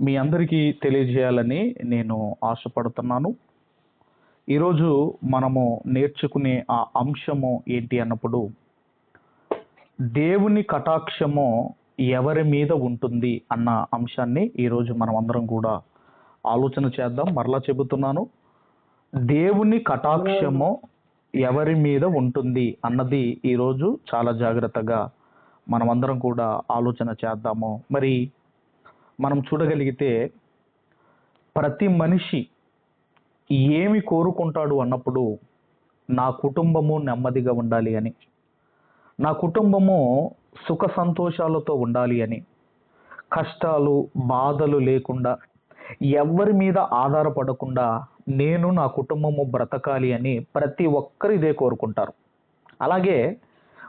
మీ అందరికీ తెలియజేయాలని నేను ఆశపడుతున్నాను. ఈరోజు మనము నేర్చుకునే ఆ అంశము ఏంటి అన్నప్పుడు దేవుని కటాక్షము ఎవరి మీద ఉంటుంది అన్న అంశాన్ని ఈరోజు మనం అందరం కూడా ఆలోచన చేద్దాం. మరలా చెబుతున్నాను దేవుని కటాక్షము ఎవరి మీద ఉంటుంది అన్నది ఈరోజు చాలా జాగ్రత్తగా మనమందరం కూడా ఆలోచన చేద్దాము. మరి మనం చూడగలిగితే ప్రతి మనిషి ఏమి కోరుకుంటాడు అన్నప్పుడు నా కుటుంబము నెమ్మదిగా ఉండాలి అని నా కుటుంబము సుఖ సంతోషాలతో ఉండాలి అని కష్టాలు బాధలు లేకుండా ఎవరి మీద ఆధారపడకుండా నేను నా కుటుంబము బ్రతకాలి అని ప్రతి ఒక్కరు ఇదే కోరుకుంటారు. అలాగే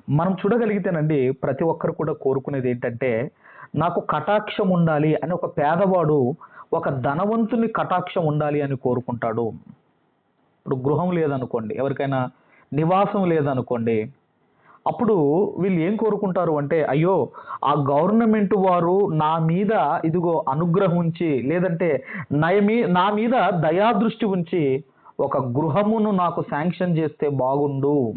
మనం చూడగలిగితేనండి ప్రతి ఒక్కరు కూడా కోరుకునేది ఏంటంటే నాకు కటాక్షం ఉండాలి అని ఒక పేదవాడు ఒక ధనవంతుని కటాక్షం ఉండాలి అని కోరుకుంటాడు. ఇప్పుడు గృహం లేదనుకోండి ఎవరికైనా నివాసం లేదనుకోండి అప్పుడు వీళ్ళు ఏం కోరుకుంటారు అంటే అయ్యో ఆ గవర్నమెంట్ వారు నా మీద ఇదిగో అనుగ్రహం ఉంచి లేదంటే నయమీ నా మీద దయాదృష్టి ఉంచి ఒక గృహమును నాకు శాంక్షన్ చేస్తే బాగుండు.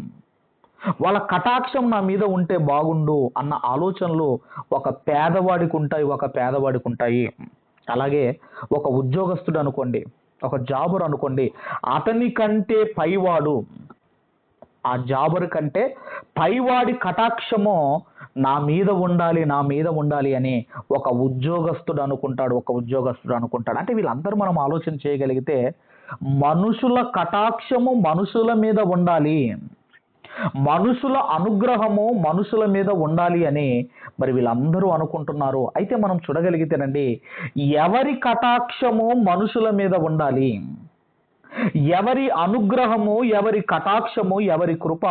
వాళ్ళ కటాక్షం నా మీద ఉంటే బాగుండు అన్న ఆలోచనలు ఒక పేదవాడికి ఉంటాయి ఒక పేదవాడికి ఉంటాయి అలాగే ఒక ఉద్యోగస్తుడు అనుకోండి ఒక జాబర్ అనుకోండి అతని కంటే పైవాడు ఆ జాబర్ కంటే పైవాడి కటాక్షము నా మీద ఉండాలి నా మీద ఉండాలి అని ఒక ఉద్యోగస్తుడు అనుకుంటాడు ఒక ఉద్యోగస్తుడు అనుకుంటాడు. అంటే వీళ్ళందరూ మనం ఆలోచన చేయగలిగితే మనుషుల కటాక్షము మనుషుల మీద ఉండాలి. మనుషుల అనుగ్రహము మనుషుల మీద ఉండాలి అని మరి వీళ్ళందరూ అనుకుంటున్నారు. అయితే మనం చూడగలిగితేనండి ఎవరి కటాక్షము మనుషుల మీద ఉండాలి? ఎవరి అనుగ్రహము ఎవరి కటాక్షము ఎవరి కృప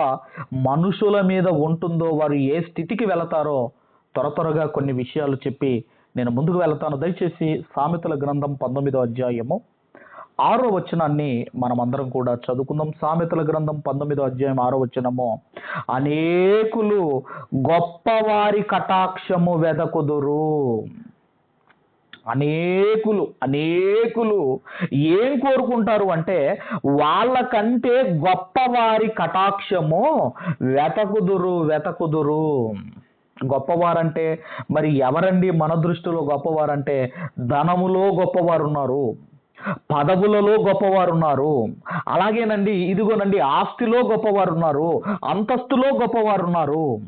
మనుషుల మీద ఉంటుందో వారు ఏ స్థితికి వెళతారో త్వర త్వరగా కొన్ని విషయాలు చెప్పి నేను ముందుకు వెళతాను. దయచేసి సామెతల గ్రంథం పంతొమ్మిదో అధ్యాయము ఆరో వచనాన్ని మనమందరం కూడా చదువుకుందాం. సామెతల గ్రంథం పంతొమ్మిదో అధ్యాయం ఆరో వచనము. అనేకులు గొప్పవారి కటాక్షము వెదకుదురు. అనేకులు అనేకులు ఏం కోరుకుంటారు అంటే వాళ్ళకంటే గొప్పవారి కటాక్షము వెతకుదురు వెతకుదురు. గొప్పవారంటే మరి ఎవరండి మన దృష్టిలో గొప్పవారంటే ధనములో గొప్పవారు ఉన్నారు పదవులలో గొప్పవారు ఉన్నారు అలాగేనండి ఇదిగోనండి ఆస్తిలో గొప్పవారు ఉన్నారు అంతస్తులో గొప్పవారు ఉన్నారు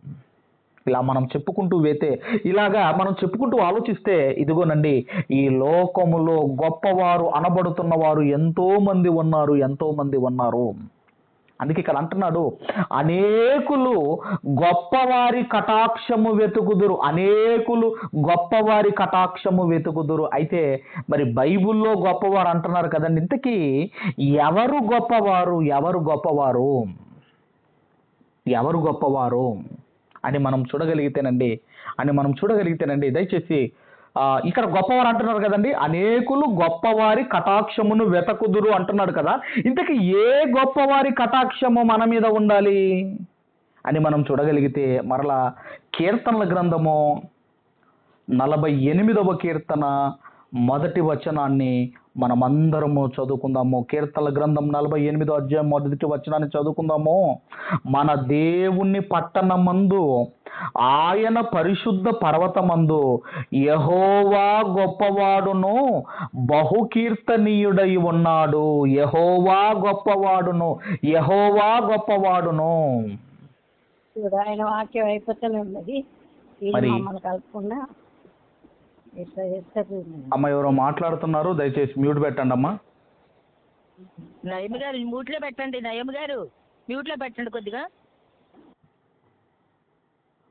ఇలా మనం చెప్పుకుంటూ వేతే ఇలాగా మనం చెప్పుకుంటూ ఆలోచిస్తే ఇదిగోనండి ఈ లోకములో గొప్పవారు అనబడుతున్న వారు ఎంతో మంది ఉన్నారు ఎంతో మంది ఉన్నారు. అందుకే ఇక్కడ అంటున్నాడు అనేకులు గొప్పవారి కటాక్షము వెతుకుదురు అనేకులు గొప్పవారి కటాక్షము వెతుకుదురు. అయితే మరి బైబిల్లో గొప్పవారు అంటున్నారు కదండి ఇంతకీ ఎవరు గొప్పవారు ఎవరు గొప్పవారు? ఎవరు గొప్పవారు? అని మనం చూడగలిగితేనండి అని మనం చూడగలిగితేనండి దయచేసి ఇక్కడ గొప్పవారు అంటున్నారు కదండి అనేకులు గొప్పవారి కటాక్షమును వెతకుదురు అంటున్నాడు కదా. ఇంతకీ ఏ గొప్పవారి కటాక్షము మన మీద ఉండాలి? అని మనం చూడగలిగితే మరలా కీర్తనల గ్రంథము నలభై ఎనిమిదవ కీర్తన మొదటి వచనాన్ని మనమందరము చదువుకుందాము. కీర్తన గ్రంథం నలభై ఎనిమిదో అధ్యాయం మొదటి వచనాన్ని చదువుకుందాము. మన దేవుని పట్టణమందు ఆయన పరిశుద్ధ పర్వతమందు యహోవా గొప్పవాడును బహుకీర్తనీయుడై ఉన్నాడు. యహోవా గొప్పవాడును యహోవా గొప్పవాడును. ఆయన వాక్యం అయిపోతూనే ఉన్నది కలపకుండా అమ్మ ఎవరో మాట్లాడుతున్నారు దయచేసి మ్యూట్ పెట్టండి అమ్మా. నయమ గారు మ్యూట్లో పెట్టండి. నయమ గారు మ్యూట్లో పెట్టండి కొద్దిగా.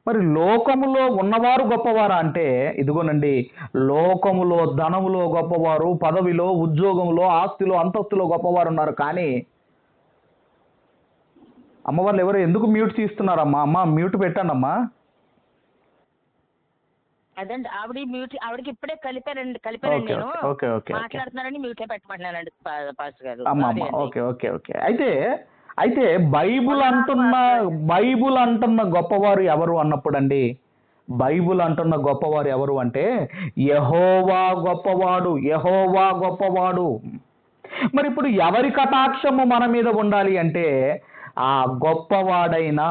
మరి లోకములో ఉన్నవారు గొప్పవారా అంటే ఇదిగోనండి లోకములో ధనములో గొప్పవారు పదవిలో ఉద్యోగంలో ఆస్తిలో అంతస్తులో గొప్పవారు ఉన్నారు. కానీ అమ్మవాళ్ళు ఎవరు ఎందుకు మ్యూట్ తీస్తున్నారమ్మా? అమ్మ మ్యూట్ పెట్టండి అమ్మా అదండి ఆవిడ మ్యూట్ ఆవిడకి ఇప్పుడే కలిపారండి కలిపారండి నేను. మాట్లాడుతున్నారని మ్యూట్ పెట్టమంటున్నానండి పా- పాస్టర్ గారు. Okay okay okay. అయితే అయితే బైబుల్ అంటున్న బైబుల్ అంటున్న గొప్పవారు ఎవరు అన్నప్పుడు అండి బైబుల్ అంటున్న గొప్పవారు ఎవరు అంటే యహోవా గొప్పవాడు యహోవా గొప్పవాడు. మరి ఇప్పుడు ఎవరి కటాక్షము మన మీద ఉండాలి అంటే ఆ గొప్పవాడైన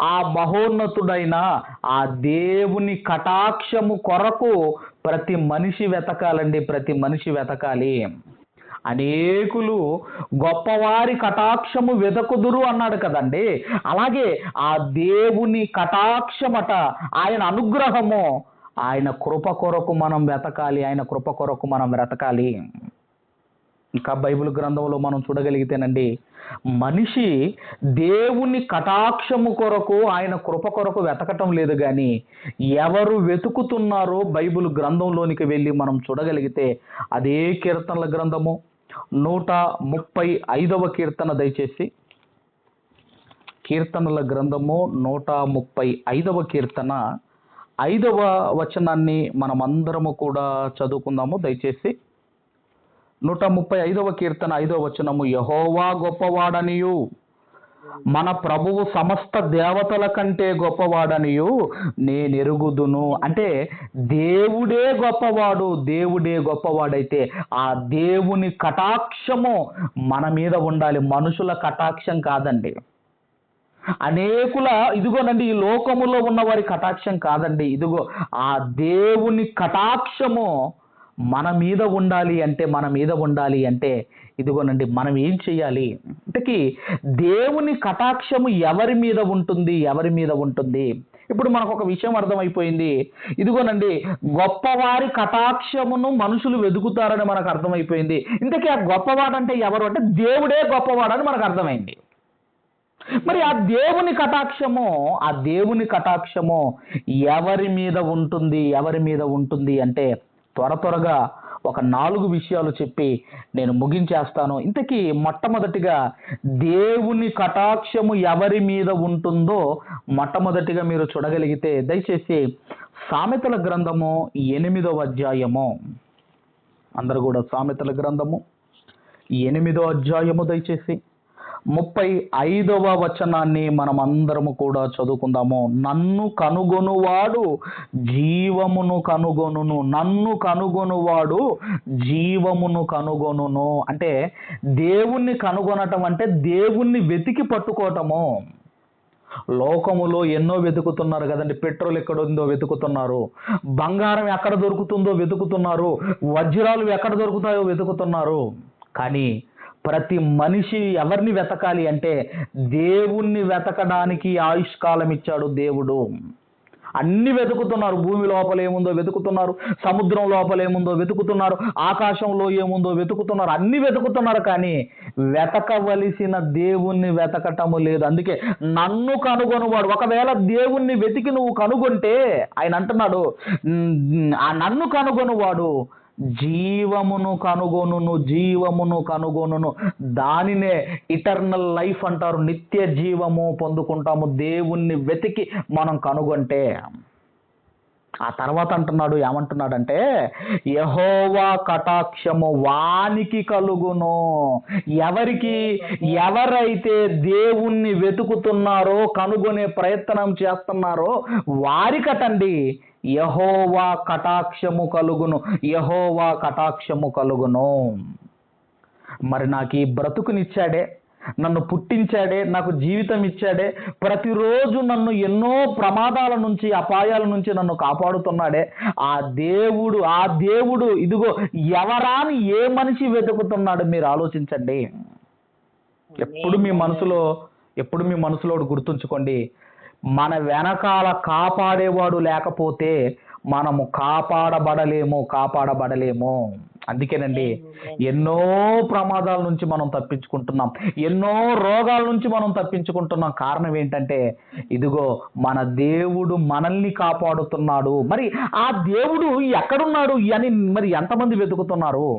ఆ మహోన్నతుడైన ఆ దేవుని కటాక్షము కొరకు ప్రతి మనిషి వెతకాలండి ప్రతి మనిషి వెతకాలి. అనేకులు గొప్పవారి కటాక్షము వెతకుదురు అన్నాడు కదండి. అలాగే ఆ దేవుని కటాక్షమట ఆయన అనుగ్రహము ఆయన కృప కొరకు మనం వెతకాలి ఆయన కృప కొరకు మనం వెతకాలి. ఇంకా బైబిల్ గ్రంథంలో మనం చూడగలిగితేనండి మనిషి దేవుని కటాక్షము కొరకు ఆయన కృప కొరకు వెతకటం లేదు కానీ ఎవరు వెతుకుతున్నారో బైబిల్ గ్రంథంలోనికి వెళ్ళి మనం చూడగలిగితే అదే కీర్తనల గ్రంథము నూట ముప్పై ఐదవ కీర్తన దయచేసి. కీర్తనల గ్రంథము నూట ముప్పై ఐదవ కీర్తన. ఐదవ వచనాన్ని మనమందరము కూడా చదువుకుందాము. దయచేసి నూట ముప్పై ఐదవ కీర్తన ఐదవ వచనము. యహోవా గొప్పవాడనియు. మన ప్రభువు సమస్త దేవతల కంటే గొప్పవాడనియు నేనెరుగుదును. అంటే దేవుడే గొప్పవాడు దేవుడే గొప్పవాడైతే ఆ దేవుని కటాక్షము మన మీద ఉండాలి. మనుషుల కటాక్షం కాదండి. అనేకుల ఇదిగోనండి ఈ లోకములో ఉన్న వారి కటాక్షం కాదండి. ఇదిగో ఆ దేవుని కటాక్షము మన మీద ఉండాలి అంటే మన మీద ఉండాలి అంటే ఇదిగోనండి మనం ఏం చేయాలి ఇంతకీ దేవుని కటాక్షము ఎవరి మీద ఉంటుంది? ఎవరి మీద ఉంటుంది? ఇప్పుడు మనకు ఒక విషయం అర్థమైపోయింది. ఇదిగోనండి గొప్పవారి కటాక్షమును మనుషులు వెతుకుతారని మనకు అర్థమైపోయింది. ఇంతకీ ఆ గొప్పవాడంటే ఎవరు? అంటే దేవుడే గొప్పవాడని మనకు అర్థమైంది. మరి ఆ దేవుని కటాక్షము ఆ దేవుని కటాక్షము ఎవరి మీద ఉంటుంది? ఎవరి మీద ఉంటుంది? అంటే త్వర త్వరగా ఒక నాలుగు విషయాలు చెప్పి నేను ముగించేస్తాను. ఇంతకీ మొట్టమొదటిగా దేవుని కటాక్షము ఎవరి మీద ఉంటుందో మొట్టమొదటిగా మీరు చూడగలిగితే దయచేసి సామెతల గ్రంథము ఎనిమిదవ అధ్యాయము. అందరు కూడా సామెతల గ్రంథము ఎనిమిదో అధ్యాయము దయచేసి. ముప్పై ఐదవ వచనాన్ని మనం అందరము కూడా చదువుకుందాము. నన్ను కనుగొనువాడు జీవమును కనుగొనును. నన్ను కనుగొనువాడు జీవమును కనుగొనును. అంటే దేవుణ్ణి కనుగొనటం అంటే దేవుణ్ణి వెతికి పట్టుకోవటము. లోకములో ఎన్నో వెతుకుతున్నారు కదండి. పెట్రోల్ ఎక్కడ ఉందో వెతుకుతున్నారు. బంగారం ఎక్కడ దొరుకుతుందో వెతుకుతున్నారు. వజ్రాలు ఎక్కడ దొరుకుతాయో వెతుకుతున్నారు. కానీ ప్రతి మనిషి ఎవరిని వెతకాలి అంటే దేవుణ్ణి వెతకడానికి ఆయుష్కాలం ఇచ్చాడు దేవుడు. అన్ని వెతుకుతున్నారు. భూమి లోపల ఏముందో వెతుకుతున్నారు. సముద్రం లోపల ఏముందో వెతుకుతున్నారు. ఆకాశంలో ఏముందో వెతుకుతున్నారు. అన్ని వెతుకుతున్నారు కానీ వెతకవలసిన దేవుణ్ణి వెతకటము లేదు. అందుకే నన్ను కనుగొనువాడు. ఒకవేళ దేవుణ్ణి వెతికి నువ్వు కనుగొంటే ఆయన అంటున్నాడు ఆ నన్ను కనుగొనువాడు జీవమును కనుగొనును జీవమును కనుగొనును. దానినే ఇటర్నల్ లైఫ్ అంటారు. నిత్య జీవము పొందుకుంటాము. దేవుణ్ణి వెతికి మనం కనుగొంటే. ఆ తర్వాత అంటున్నాడు ఏమంటున్నాడంటే యహోవా కటాక్షము వానికి కలుగును. ఎవరికి? ఎవరైతే దేవుణ్ణి వెతుకుతున్నారో కనుగొనే ప్రయత్నం చేస్తున్నారో వారికటండి. యహోవా కటాక్షము కలుగును. యహోవా కటాక్షము కలుగును. మరి నాకు ఈ బ్రతుకునిచ్చాడే. నన్ను పుట్టించాడే నాకు జీవితం ఇచ్చాడే ప్రతిరోజు నన్ను ఎన్నో ప్రమాదాల నుంచి అపాయాల నుంచి నన్ను కాపాడుతున్నాడే. ఆ దేవుడు ఆ దేవుడు ఇదిగో ఎవరాని ఏ మనిషి వెతుకుతున్నాడు మీరు ఆలోచించండి. ఎప్పుడు మీ మనసులో ఎప్పుడు మీ మనసులో గుర్తుంచుకోండి. మన వెనకాల కాపాడేవాడు లేకపోతే మనము కాపాడబడలేము కాపాడబడలేము. అందుకేనండి ఎన్నో ప్రమాదాల నుంచి మనం తప్పించుకుంటున్నాం. ఎన్నో రోగాల నుంచి మనం తప్పించుకుంటున్నాం. కారణం ఏంటంటే ఇదిగో మన దేవుడు మనల్ని కాపాడుతున్నాడు. మరి ఆ దేవుడు ఎక్కడున్నాడు అని మరి ఎంతమంది వెతుకుతున్నారు?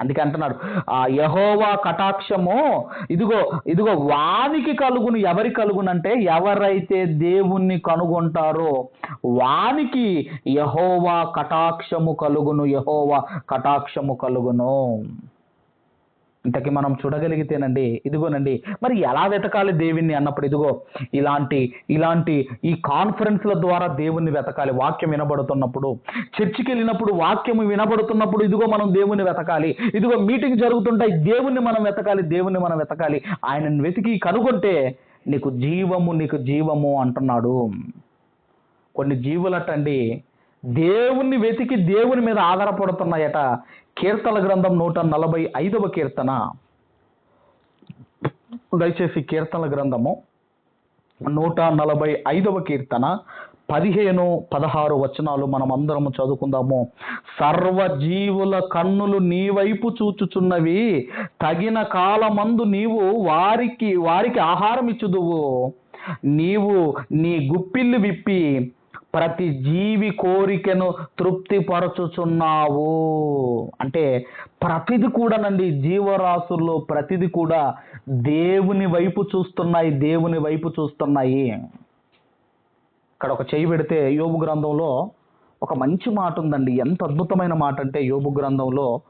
అందుకే అంటున్నాడు ఆ యహోవా కటాక్షము ఇదిగో ఇదిగో వానికి కలుగును ఎవరి కలుగునంటే ఎవరైతే దేవుణ్ణి కనుగొంటారో వానికి యహోవా కటాక్షము కలుగును యహోవా కటాక్షము కలుగును. ఇంతకీ మనం చూడగలిగితేనండి ఇదిగోనండి మరి ఎలా వెతకాలి దేవుణ్ణి అన్నప్పుడు ఇదిగో ఇలాంటి ఇలాంటి ఈ కాన్ఫరెన్స్ల ద్వారా దేవుణ్ణి వెతకాలి వాక్యం వినబడుతున్నప్పుడు. చర్చికి వెళ్ళినప్పుడు వాక్యం వినబడుతున్నప్పుడు ఇదిగో మనం దేవుణ్ణి వెతకాలి. ఇదిగో మీటింగ్ జరుగుతుంటాయి దేవుణ్ణి మనం వెతకాలి దేవుణ్ణి మనం వెతకాలి. ఆయనను వెతికి కనుగొంటే నీకు జీవము నీకు జీవము అంటున్నాడు. కొన్ని జీవులటండి దేవుణ్ణి వెతికి దేవుని మీద ఆధారపడుతున్నాయట. కీర్తన గ్రంథం నూట నలభై ఐదవ కీర్తన. దయచేసి కీర్తన గ్రంథము నూట నలభై ఐదవ కీర్తన పదిహేను పదహారు వచనాలు మనం అందరము చదువుకుందాము. సర్వజీవుల కన్నులు నీ వైపు చూచుచున్నవి తగిన కాలమందు నీవు వారికి వారికి ఆహారం ఇచ్చుదువు నీవు నీ గుప్పిల్లు విప్పి ప్రతి జీవి కోరికను తృప్తిపరచుచున్నావు. అంటే ప్రతిది కూడానండి జీవరాశుల్లో ప్రతిది కూడా దేవుని వైపు చూస్తున్నాయి దేవుని వైపు చూస్తున్నాయి. ఇక్కడ ఒక చేయి పెడితే యోబు గ్రంథంలో ఒక మంచి మాట ఉందండి ఎంత అద్భుతమైన మాట అంటే యోబు గ్రంథంలో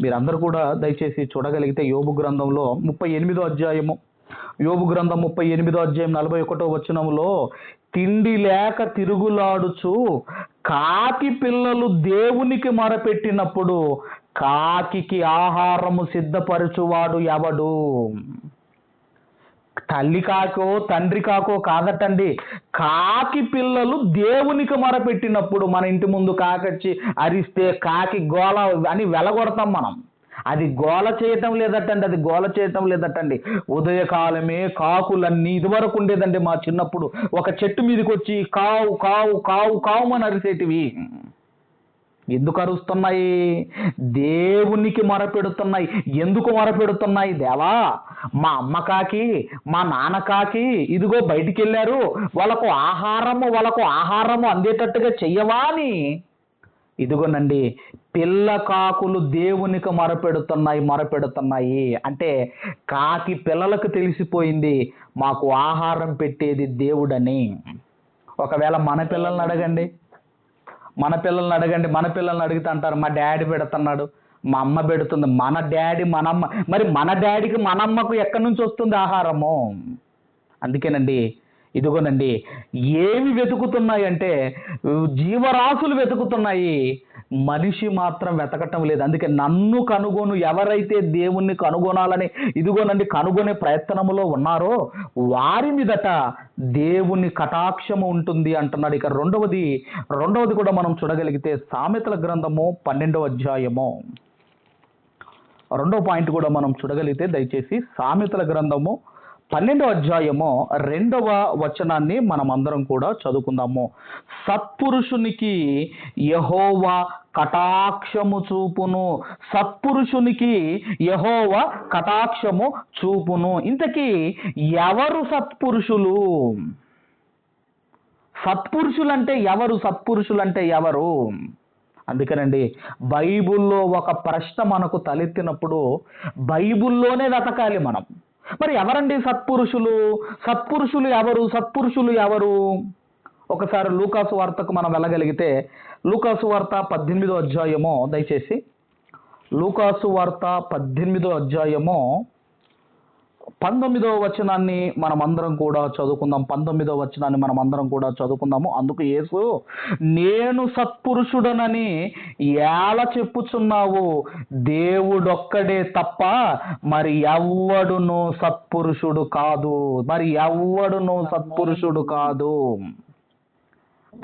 మీరందరూ కూడా దయచేసి చూడగలిగితే యోబు గ్రంథంలో ముప్పై ఎనిమిదో అధ్యాయము. యోబు గ్రంథం ముప్పై ఎనిమిదో అధ్యాయం నలభై ఒకటో వచనంలో తిండి లేక తిరుగులాడుచు కాకి పిల్లలు దేవునికి మొరపెట్టినప్పుడు కాకి ఆహారము సిద్ధపరచువాడు ఎవడు? తల్లి కాకో తండ్రి కాకో కాదటండి. కాకి పిల్లలు దేవునికి మొరపెట్టినప్పుడు మన ఇంటి ముందు కాకొచ్చి అరిస్తే కాకి గోళ అని వెలగొడతాం మనం. అది గోల చేయటం లేదటండి అది గోల చేయటం లేదటండి. ఉదయకాలమే కాకులన్నీ ఇదివరకు ఉండేదండి మా చిన్నప్పుడు. ఒక చెట్టు మీదకి వచ్చి కావు కావు కావు కావు అని అరిసేటివి. ఎందుకు అరుస్తున్నాయి? దేవునికి మొరపెడుతున్నాయి. ఎందుకు మొరపెడుతున్నాయి? దేవా మా అమ్మ కాకి మా నాన్న కాకి ఇదిగో బయటికి వెళ్ళారు వాళ్ళకు ఆహారము వాళ్ళకు ఆహారము అందేటట్టుగా చెయ్యవా అని ఇదిగోనండి పిల్ల కాకులు దేవునికి మొరపెడుతున్నాయి మొరపెడుతున్నాయి. అంటే కాకి పిల్లలకు తెలిసిపోయింది మాకు ఆహారం పెట్టేది దేవుడని. ఒకవేళ మన పిల్లల్ని అడగండి. మన పిల్లల్ని అడగండి మన పిల్లల్ని అడిగితే అంటారు మా డాడీ పెడుతున్నాడు మా అమ్మ పెడుతుంది మన డాడీ మన అమ్మ మరి మన డాడీకి మన అమ్మకు ఎక్కడి నుంచి వస్తుంది ఆహారము? అందుకేనండి ఇదిగోనండి ఏమి వెతుకుతున్నాయి అంటే జీవరాశులు వెతుకుతున్నాయి. మనిషి మాత్రం వెతకటం లేదు. అందుకే నన్ను కనుగొను ఎవరైతే దేవుణ్ణి కనుగొనాలని ఇదిగోనండి కనుగొనే ప్రయత్నములో ఉన్నారో వారి మీదట దేవుని కటాక్షము ఉంటుంది అంటున్నాడు. ఇక రెండవది రెండవది కూడా మనం చూడగలిగితే సామెతల గ్రంథము పన్నెండవ అధ్యాయము. రెండవ పాయింట్ కూడా మనం చూడగలిగితే దయచేసి సామెతల గ్రంథము పన్నెండవ అధ్యాయము రెండవ వచనాన్ని మనం అందరం కూడా చదువుకుందాము. సత్పురుషునికి యహోవా కటాక్షము చూపును. సత్పురుషునికి యహోవ కటాక్షము చూపును. ఇంతకీ ఎవరు సత్పురుషులు? సత్పురుషులంటే ఎవరు? సత్పురుషులంటే ఎవరు? అందుకేనండి బైబుల్లో ఒక ప్రశ్న మనకు తలెత్తినప్పుడు బైబిల్లోనే వెతకాలి మనం. మరి ఎవరండి సత్పురుషులు? సత్పురుషులు ఎవరు? సత్పురుషులు ఎవరు? ఒకసారి లూకాసు వార్తకు మనం వెళ్ళగలిగితే లూకాసు వార్త పద్దెనిమిదో అధ్యాయము దయచేసి. లూకాసు వార్త పద్దెనిమిదో అధ్యాయము పంతొమ్మిదో వచనాన్ని మనం అందరం కూడా చదువుకుందాం. పంతొమ్మిదో వచనాన్ని మనం అందరం కూడా చదువుకుందాము. అందుకు యేసు నేను సత్పురుషుడనని ఎలా చెప్పుచున్నావు? దేవుడొక్కడే తప్ప మరి ఎవ్వడును సత్పురుషుడు కాదు. మరి ఎవ్వడును సత్పురుషుడు కాదు.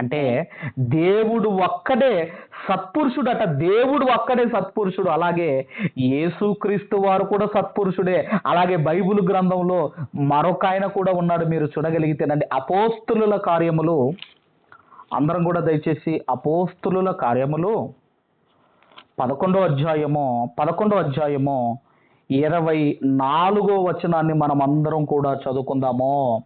అంటే దేవుడు ఒక్కడే సత్పురుషుడట. దేవుడు ఒక్కడే సత్పురుషుడు. అలాగే యేసుక్రీస్తు వారు కూడా సత్పురుషుడే. అలాగే బైబిల్ గ్రంథంలో మరొక ఆయన కూడా ఉన్నాడు మీరు చూడగలిగితేనండి. అపోస్తులుల కార్యములు అందరం కూడా దయచేసి అపోస్తులుల కార్యములు పదకొండో అధ్యాయము పదకొండో అధ్యాయము ఇరవై నాలుగో వచనాన్ని మనం అందరం కూడా చదువుకుందాము.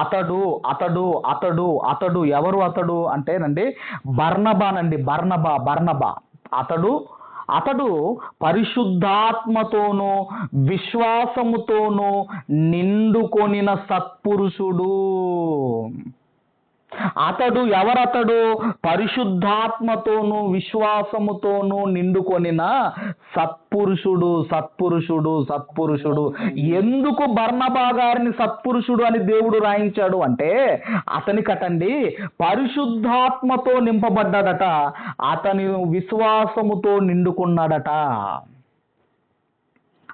అతడు అతడు అతడు అతడు ఎవరు అతడు అంటేనండి బర్ణబానండి బర్ణబ బర్ణబ అతడు అతడు పరిశుద్ధాత్మతోనూ విశ్వాసముతోనూ నిండుకొనిన సత్పురుషుడు. అతడు ఎవరతడు పరిశుద్ధాత్మతోను విశ్వాసముతోను నిండుకొనిన సత్పురుషుడు సత్పురుషుడు సత్పురుషుడు. ఎందుకు బర్నబా గారిని సత్పురుషుడు అని దేవుడు రాయించాడు అంటే అతనికటండి పరిశుద్ధాత్మతో నింపబడ్డాడట అతని విశ్వాసముతో నిండుకున్నాడట.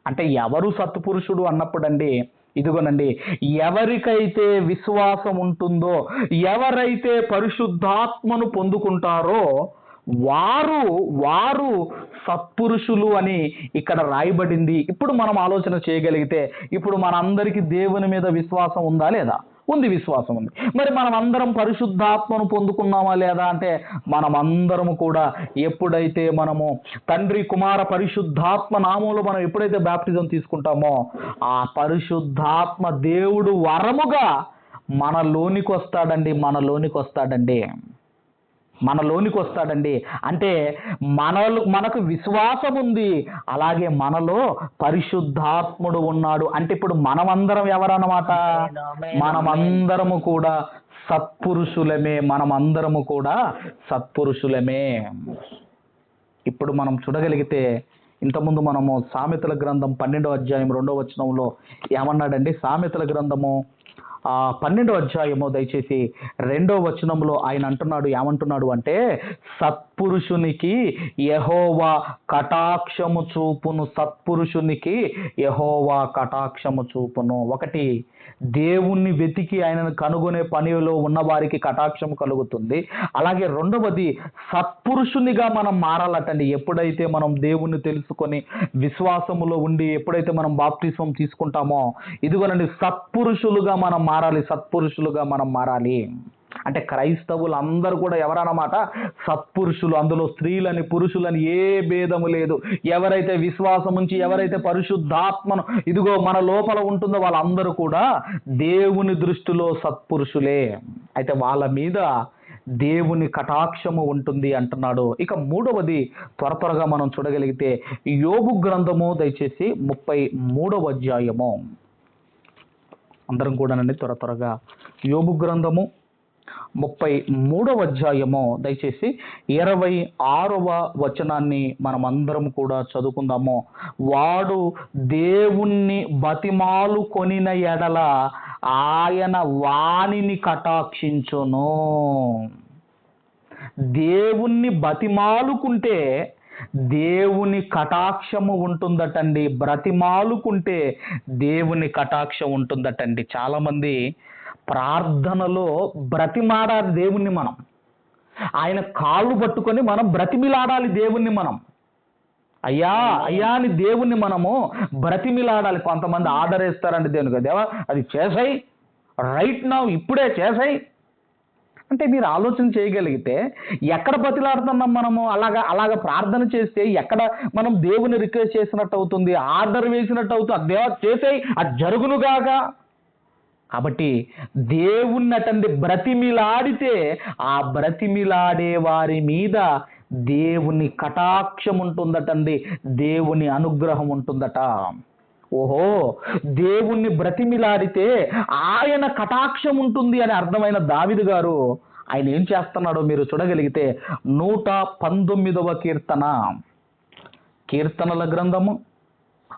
అంటే ఎవరు సత్పురుషుడు అన్నప్పుడండి ఇదిగోనండి ఎవరికైతే విశ్వాసం ఉంటుందో ఎవరైతే పరిశుద్ధాత్మను పొందుకుంటారో వారు వారు సత్పురుషులు అని ఇక్కడ రాయబడింది. ఇప్పుడు మనం ఆలోచన చేయగలిగితే ఇప్పుడు మనందరికీ దేవుని మీద విశ్వాసం ఉందా లేదా? ఉంది విశ్వాసం ఉంది. మరి మనం అందరం పరిశుద్ధాత్మను పొందుకున్నామా లేదా అంటే మనం అందరము కూడా ఎప్పుడైతే మనము తండ్రి కుమార పరిశుద్ధాత్మ నామంలో మనం ఎప్పుడైతే బ్యాప్టిజం తీసుకుంటామో ఆ పరిశుద్ధాత్మ దేవుడు వరముగా మనలోనికి వస్తాడండి మనలోనికి వస్తాడండి. మనలోనికి వస్తాడండి. అంటే మనలో మనకు విశ్వాసం ఉంది అలాగే మనలో పరిశుద్ధాత్ముడు ఉన్నాడు. అంటే ఇప్పుడు మనమందరం ఎవరన్నమాట? మనమందరము కూడా సత్పురుషులమే. మనమందరము కూడా సత్పురుషులమే. ఇప్పుడు మనం చూడగలిగితే ఇంతకుముందు మనము సామెతల గ్రంథం పన్నెండో అధ్యాయం రెండో వచనంలో ఏమన్నాడండి? సామెతల గ్రంథము ఆ పన్నెండో అధ్యాయము దయచేసి రెండో వచనంలో ఆయన అంటున్నాడు ఏమంటున్నాడు అంటే సత్పురుషునికి యహోవా కటాక్షము చూపును సత్పురుషునికి యహోవా కటాక్షము చూపును. ఒకటి దేవుణ్ణి వెతికి ఆయనను కనుగొనే పనిలో ఉన్న వారికి కటాక్షం కలుగుతుంది. అలాగే రెండవది సత్పురుషునిగా మనం మారాలటండి. ఎప్పుడైతే మనం దేవుణ్ణి తెలుసుకొని విశ్వాసములో ఉండి ఎప్పుడైతే మనం బాప్తిస్వం తీసుకుంటామో ఇదిగోనండి సత్పురుషులుగా మనం మారాలి సత్పురుషులుగా మనం మారాలి. అంటే క్రైస్తవులు అందరూ కూడా ఎవరన్నమాట? సత్పురుషులు అందులో స్త్రీలని పురుషులని ఏ భేదము లేదు. ఎవరైతే విశ్వాసం ఉంచి ఎవరైతే పరిశుద్ధాత్మను ఇదిగో మన లోపల ఉంటుందో వాళ్ళందరూ కూడా దేవుని దృష్టిలో సత్పురుషులే. అయితే వాళ్ళ మీద దేవుని కటాక్షము ఉంటుంది అంటున్నాడు. ఇక మూడవది త్వర త్వరగా మనం చూడగలిగితే యోగు గ్రంథము దయచేసి ముప్పై మూడవ అధ్యాయము. అందరం కూడానండి త్వర త్వరగా. యోగు గ్రంథము ముప్పై మూడవ అధ్యాయము. దయచేసి ఇరవై ఆరవ వచనాన్ని మనం అందరం కూడా చదువుకుందాము. వాడు దేవుణ్ణి బతిమాలు కొనిన ఎడల ఆయన వాణిని కటాక్షించును. దేవుణ్ణి బతిమాలుకుంటే దేవుని కటాక్షము ఉంటుందటండి. బ్రతిమాలుకుంటే దేవుని కటాక్షం ఉంటుందటండి. చాలామంది ప్రార్థనలో బ్రతిమాడాలి దేవుణ్ణి మనం. ఆయన కాళ్ళు పట్టుకొని మనం బ్రతిమిలాడాలి దేవుణ్ణి మనం. అయ్యా అయ్యా అని దేవుణ్ణి మనము బ్రతిమిలాడాలి. కొంతమంది ఆర్డర్ వేస్తారండి దేవునికి. దేవా అది చేసాయి. రైట్ నా ఇప్పుడే చేసాయి. అంటే మీరు ఆలోచన చేయగలిగితే ఎక్కడ బతిలాడుతున్నాం మనము? అలాగా అలాగ ప్రార్థన చేస్తే ఎక్కడ మనం దేవుని రిక్వెస్ట్ చేసినట్టు అవుతుంది? ఆర్డర్ వేసినట్టు అవుతుంది? అది దేవా చేసేయి. అది జరుగునుగాక కాబట్టి దేవుణ్ణి అటండి బ్రతిమిలాడితే ఆ బ్రతిమిలాడే వారి మీద దేవుని కటాక్షం ఉంటుందటండి దేవుని అనుగ్రహం ఉంటుందట. ఓహో దేవుణ్ణి బ్రతిమిలాడితే ఆయన కటాక్షం ఉంటుంది అని అర్థమైన దావిదు గారు ఆయన ఏం చేస్తున్నాడో మీరు చూడగలిగితే నూట పంతొమ్మిదవ కీర్తన. కీర్తనల గ్రంథము.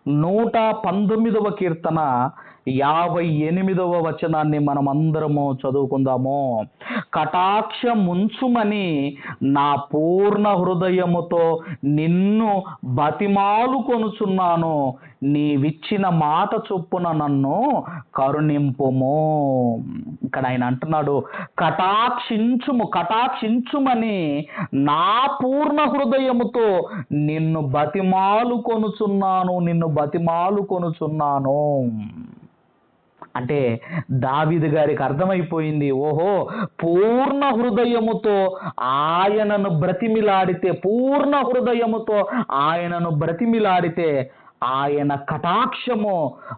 నూట పంతొమ్మిదవ కీర్తన. యాభై ఎనిమిదవ వచనాన్ని మనం అందరము చదువుకుందాము. కటాక్షముంచుమని నా పూర్ణ హృదయముతో నిన్ను బతిమాలు కొనుచున్నాను. నీవిచ్చిన మాట చొప్పున నన్ను కరుణింపుము. ఇక్కడ ఆయన అంటున్నాడు కటాక్షించుము కటాక్షించుమని నా పూర్ణ హృదయముతో నిన్ను బతిమాలు కొనుచున్నాను నిన్ను బతిమాలు కొనుచున్నాను. అంటే దావిదు గారికి అర్థమైపోయింది. ఓహో పూర్ణ హృదయముతో ఆయనను బ్రతిమిలాడితే పూర్ణ హృదయముతో ఆయనను బ్రతిమిలాడితే ఆయన కటాక్షము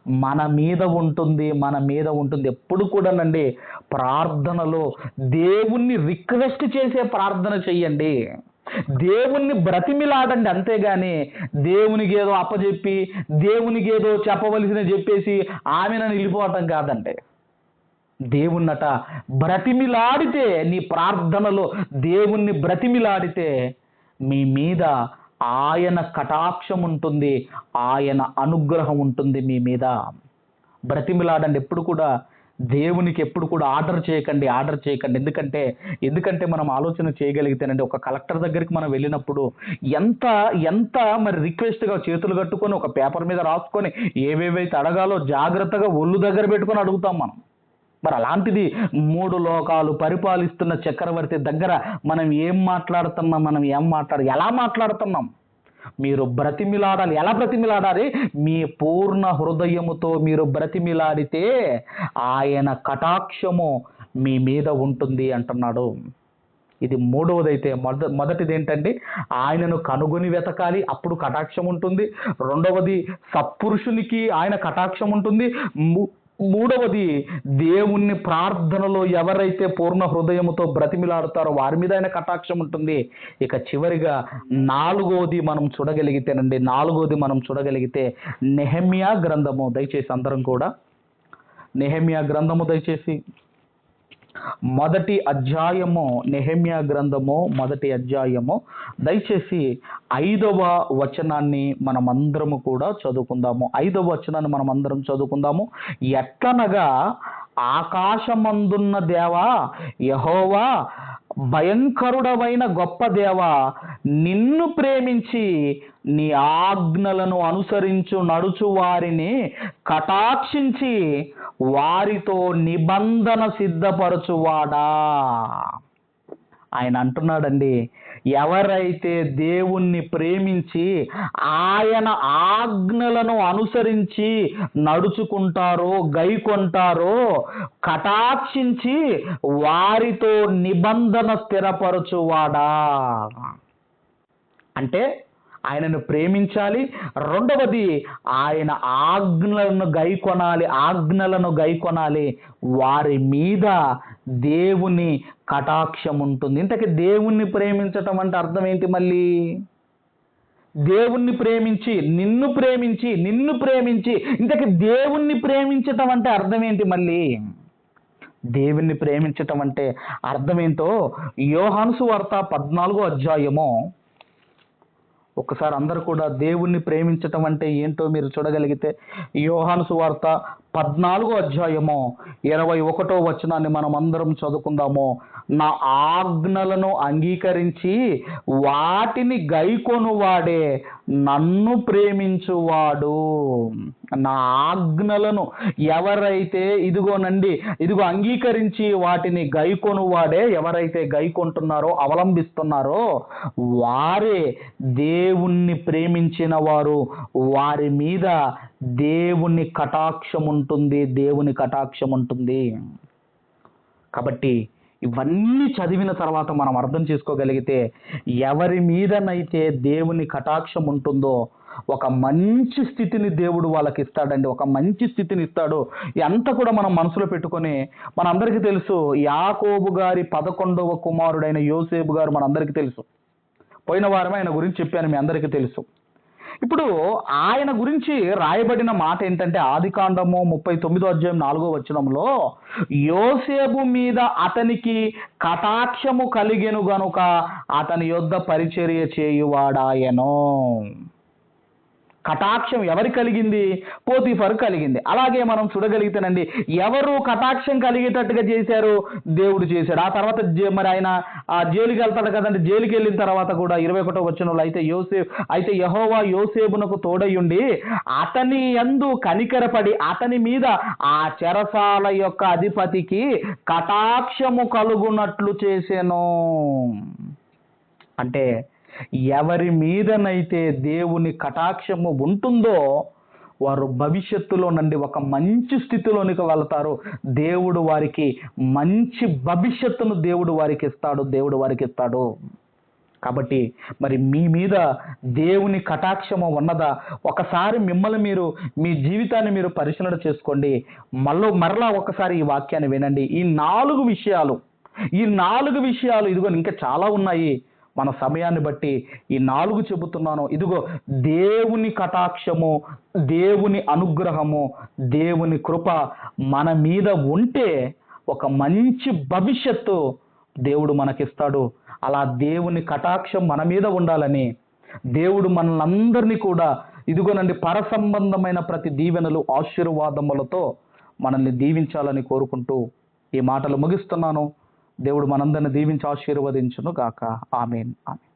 మన మీద ఉంటుంది మన మీద ఉంటుంది. ఎప్పుడు కూడానండి ప్రార్థనలో దేవుణ్ణి రిక్వెస్ట్ చేసే ప్రార్థన చెయ్యండి దేవుణ్ణి బ్రతిమిలాడండి అంతేగాని దేవునికి ఏదో అప్పచెప్పి దేవునికి ఏదో చెప్పవలసిన చెప్పేసి ఆమె నన్ను వెళ్ళిపోవటం కాదండి దేవుణ్ణట బ్రతిమిలాడితే నీ ప్రార్థనలో దేవుణ్ణి బ్రతిమిలాడితే మీ మీద ఆయన కటాక్షం ఉంటుంది ఆయన అనుగ్రహం ఉంటుంది మీ మీద. బ్రతిమిలాడండి ఎప్పుడు కూడా దేవునికి ఎప్పుడు కూడా ఆర్డర్ చేయకండి ఆర్డర్ చేయకండి. ఎందుకంటే ఎందుకంటే మనం ఆలోచన చేయగలిగితేనండి ఒక కలెక్టర్ దగ్గరికి మనం వెళ్ళినప్పుడు ఎంత ఎంత మరి రిక్వెస్ట్గా చేతులు కట్టుకొని ఒక పేపర్ మీద రాసుకొని ఏవేవైతే అడగాలో జాగ్రత్తగా ఒళ్ళు దగ్గర పెట్టుకొని అడుగుతాం మనం. మరి అలాంటిది మూడు లోకాలు పరిపాలిస్తున్న చక్రవర్తి దగ్గర మనం ఏం మాట్లాడుతున్నాం మనం ఏం మాట్లాడు ఎలా మాట్లాడుతున్నాం? మీరు బ్రతిమిలాడాలి. ఎలా బ్రతిమిలాడాలి? మీ పూర్ణ హృదయముతో మీరు బ్రతిమిలాడితే ఆయన కటాక్షము మీ మీద ఉంటుంది అంటున్నాడు. ఇది మూడవదైతే మొద మొదటిది ఏంటంటే ఆయనను కనుగొని వెతకాలి అప్పుడు కటాక్షం ఉంటుంది రెండవది సత్పురుషునికి ఆయన కటాక్షం ఉంటుంది మూడవది దేవుణ్ణి ప్రార్థనలో ఎవరైతే పూర్ణ హృదయముతో బ్రతిమిలాడుతారో వారి మీద ఆయన కటాక్షం ఉంటుంది. ఇక చివరిగా నాలుగోది మనం చూడగలిగితేనండి నాలుగోది మనం చూడగలిగితే నెహమియా గ్రంథము. దయచేసి అందరం కూడా నెహమియా గ్రంథము దయచేసి మొదటి అధ్యాయము నెహమ్యా గ్రంథము మొదటి అధ్యాయము. దయచేసి ఐదవ వచనాన్ని మనమందరము కూడా చదువుకుందాము. ఐదవ వచనాన్ని మనం అందరం చదువుకుందాము. ఎట్లనగా ఆకాశమందున్న దేవా యహోవా భయంకరుడవైన గొప్ప దేవా నిన్ను ప్రేమించి నీ ఆజ్ఞలను అనుసరించు నడుచు వారిని కటాక్షించి వారితో నిబంధన సిద్ధపరచువాడా? ఆయన అంటున్నాడండి ఎవరైతే దేవుణ్ణి ప్రేమించి ఆయన ఆజ్ఞలను అనుసరించి నడుచుకుంటారో గైకొంటారో కటాక్షించి వారితో నిబంధన స్థిరపరచువాడా? అంటే ఆయనను ప్రేమించాలి. రెండవది ఆయన ఆజ్ఞలను గైకొనాలి ఆజ్ఞలను గైకొనాలి. వారి మీద దేవుని కటాక్షం ఉంటుంది. ఇంతకీ దేవుణ్ణి ప్రేమించటం అంటే అర్థం ఏంటి మళ్ళీ? దేవుణ్ణి ప్రేమించి నిన్ను ప్రేమించి నిన్ను ప్రేమించి ఇంతకీ దేవుణ్ణి ప్రేమించటం అంటే అర్థం ఏంటి మళ్ళీ? దేవుణ్ణి ప్రేమించటం అంటే అర్థమేంటో యోహాను వార్త పద్నాలుగో అధ్యాయము ఒకసారి అందరూ కూడా దేవుణ్ణి ప్రేమించటం అంటే ఏంటో మీరు చూడగలిగితే యోహాను సువార్త పద్నాలుగో అధ్యాయము ఇరవై ఒకటో వచనాన్ని మనం అందరం చదువుకుందాము. నా ఆజ్ఞలను అంగీకరించి వాటిని గైకొనువాడే నన్ను ప్రేమించువాడు. నా ఆజ్ఞలను ఎవరైతే ఇదిగోనండి ఇదిగో అంగీకరించి వాటిని గైకొను వాడే ఎవరైతే గైకొంటున్నారో అవలంబిస్తున్నారో వారే దేవుణ్ణి ప్రేమించిన వారు. వారి మీద దేవుని కటాక్షం ఉంటుంది దేవుని కటాక్షం ఉంటుంది కాబట్టి ఇవన్నీ చదివిన తర్వాత మనం అర్థం చేసుకోగలిగితే ఎవరి మీదనైతే దేవుని కటాక్షం ఉంటుందో ఒక మంచి స్థితిని దేవుడు వాళ్ళకి ఇస్తాడండి ఒక మంచి స్థితిని ఇస్తాడు. ఎంత కూడా మనం మనసులో పెట్టుకొని మనందరికీ తెలుసు యాకోబు గారి పదకొండవ కుమారుడైన యోసేపు గారు మనందరికీ తెలుసు. పోయిన వారం ఆయన గురించి చెప్పాను మీ అందరికీ తెలుసు. ఇప్పుడు ఆయన గురించి రాయబడిన మాట ఏంటంటే ఆదికాండము ముప్పై తొమ్మిదో అధ్యాయం నాలుగో వచనంలో యోసేపు మీద అతనికి కటాక్షము కలిగెను గనుక అతని యొద్ద పరిచర్య చేయువాడాయను. కటాక్షం ఎవరి కలిగింది? పోతీఫర్ కలిగింది. అలాగే మనం చూడగలిగితేనండి ఎవరు కటాక్షం కలిగేటట్టుగా చేశారు దేవుడు చేశాడు. ఆ తర్వాత జే- మరి ఆయన ఆ జైలుకి వెళ్తాడు కదండి. జైలుకి వెళ్ళిన తర్వాత కూడా ఇరవై ఒకటో వచ్చిన అయితే యోసేఫ్ అయితే యహోవా యోసేపునకు తోడయుండి అతని యందు కనికరపడి అతని మీద ఆ చెరసాల యొక్క అధిపతికి కటాక్షము కలుగునట్లు చేశాను అంటే ఎవరి మీదనైతే దేవుని కటాక్షము ఉంటుందో వారు భవిష్యత్తులో నుండి ఒక మంచి స్థితిలోనికి వెళ్తారు. దేవుడు వారికి మంచి భవిష్యత్తును దేవుడు వారికి ఇస్తాడు దేవుడు వారికి ఇస్తాడు. కాబట్టి మరి మీ మీద దేవుని కటాక్షము ఉన్నదా? ఒకసారి మిమ్మల్ని మీరు మీ జీవితాన్ని మీరు పరిశీలన చేసుకోండి. మళ్ళీ మరలా ఒకసారి ఈ వాక్యాన్ని వినండి. ఈ నాలుగు విషయాలు ఈ నాలుగు విషయాలు ఇదిగో ఇంకా చాలా ఉన్నాయి. మన సమయాన్ని బట్టి ఈ నాలుగు చెబుతున్నాను. ఇదిగో దేవుని కటాక్షము దేవుని అనుగ్రహము దేవుని కృప మన మీద ఉంటే ఒక మంచి భవిష్యత్తు దేవుడు మనకిస్తాడు. అలా దేవుని కటాక్షం మన మీద ఉండాలని దేవుడు మనల్ని కూడా ఇదిగోనండి పర సంబంధమైన ప్రతి దీవెనలు ఆశీర్వాదములతో మనల్ని దీవించాలని కోరుకుంటూ ఈ మాటలు ముగిస్తున్నాను. దేవుడు మనందరిని దీవించి ఆశీర్వదించును గాక. ఆమెన్. ఆమె